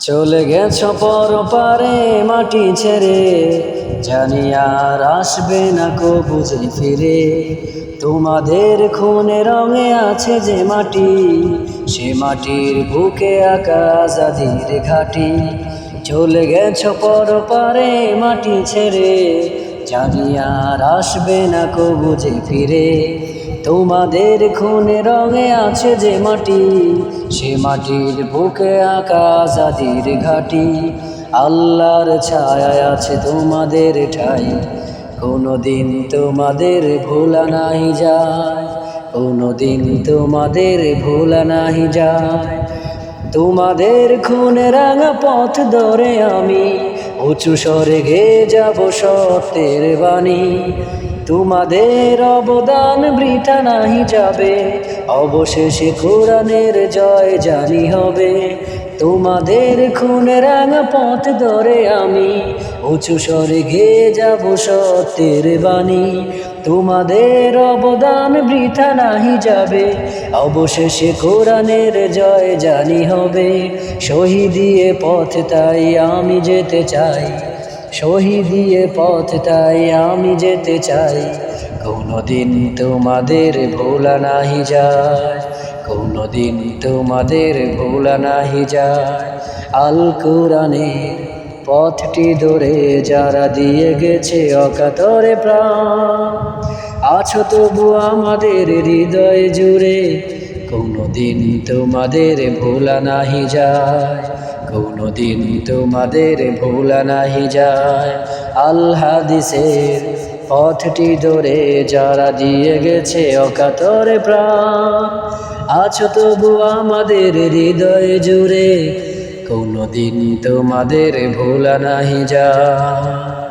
চলে গেছ পর পারে মাটি ছেড়ে। জানি আর আসবে না কো বুঝে ফিরে। তোমাদের খুনে রঙে আছে যে মাটি, সে মাটির বুকে আঁকা আজাদির ঘাটি। চলে গেছ পর পারে মাটি ছেড়ে। জানি আর আসবে না কো বুঝে ফিরে। তোমাদের খুনে রঙে আছে যে মাটি, সে মাটির বুকে আঁকা আজাদির ঘাটি। আল্লাহর ছায়া আছে তোমাদের ঠাই, কোনোদিন তোমাদের ভোলা নাই যায়, কোনোদিন তোমাদের ভোলা নাই যায়। তোমাদের খুনে রাঙা পথ ধরে আমি উঁচু স্বরে ঘে যাব সত্যের বাণী। তোমাদের অবদান বৃথা নাহি যাবে, অবশেষে কোরআনের জয় জানি হবে। তোমাদের খুনের রাঙা পথ ধরে আমি উঁচু স্বরে গে যাব সত্যের বাণী। তোমাদের অবদান বৃথা নাহি যাবে। অবশেষে কোরআনের জয় জানি হবে। শহীদিয়ে পথ তাই আমি যেতে চাই। শহীদিয়ে পথ তাই আমি যেতে চাই। কোনোদিন তোমাদের ভোলা নাহি যায়। কোনোদিন তোমাদের ভোলা নাহি যায়। আল কোরআনের পথটি ধরে যারা দিয়ে গেছে অকাতরে প্রাণ। আছো তবু আমাদের হৃদয় জুড়ে, কোনোদিন তোমাদের ভোলা নাহি যায়, কোনোদিন তোমাদের ভোলা নাহি যায়। আল্লাদিসের পথটি ধরে যারা দিয়ে গেছে অকাতরে প্রাণ। আছো তবু আমাদের হৃদয় জুড়ে কোনোদিন তোমাদের ভোলা নাহি যায়